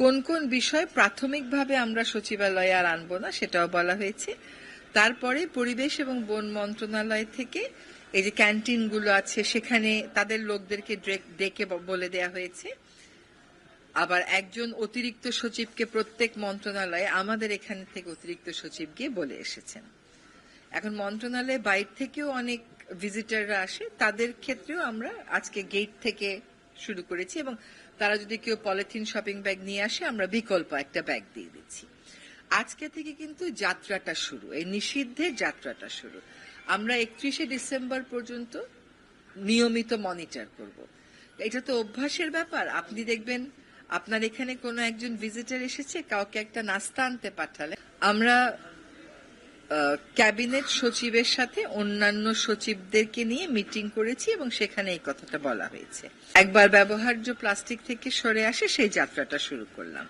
কোন কোন বিষয় প্রাথমিকভাবে আমরা সচিবালয়ে আর আনব না, সেটাও বলা হয়েছে। তারপরে পরিবেশ এবং বন মন্ত্রণালয় থেকে এই যে ক্যান্টিনগুলো আছে, সেখানে তাদের লোকদেরকে ডেকে বলে দেয়া হয়েছে। আবার একজন অতিরিক্ত সচিবকে প্রত্যেক মন্ত্রণালয়ে আমাদের এখান থেকে অতিরিক্ত সচিব গিয়ে বলে এসেছেন। এখন মন্ত্রণালয়ে বাইরে থেকেও অনেক ভিজিটাররা আসে, তাদের ক্ষেত্রেও আমরা আজকে গেট থেকে শুরু করেছি এবং তারা যদি কেউ পলিথিন শপিং ব্যাগ নিয়ে আসে, আমরা বিকল্প একটা ব্যাগ দিয়ে দিচ্ছি। আজকে থেকে কিন্তু যাত্রাটা শুরু, এই নিষিদ্ধের যাত্রাটা শুরু। আমরা একত্রিশে ডিসেম্বর পর্যন্ত নিয়মিত মনিটর করব। এটা তো অভ্যাসের ব্যাপার। আপনি দেখবেন, আপনার এখানে কোনো একজন ভিজিটার এসেছে, কাউকে একটা নাস্তা আনতে পাঠালে। আমরা ক্যাবিনেট সচিবের সাথে অন্যান্য সচিবদেরকে নিয়ে মিটিং করেছি এবং সেখানে এই কথাটা বলা হয়েছে। একবার ব্যবহার্য প্লাস্টিক থেকে সরে আসে সেই যাত্রাটা শুরু করলাম।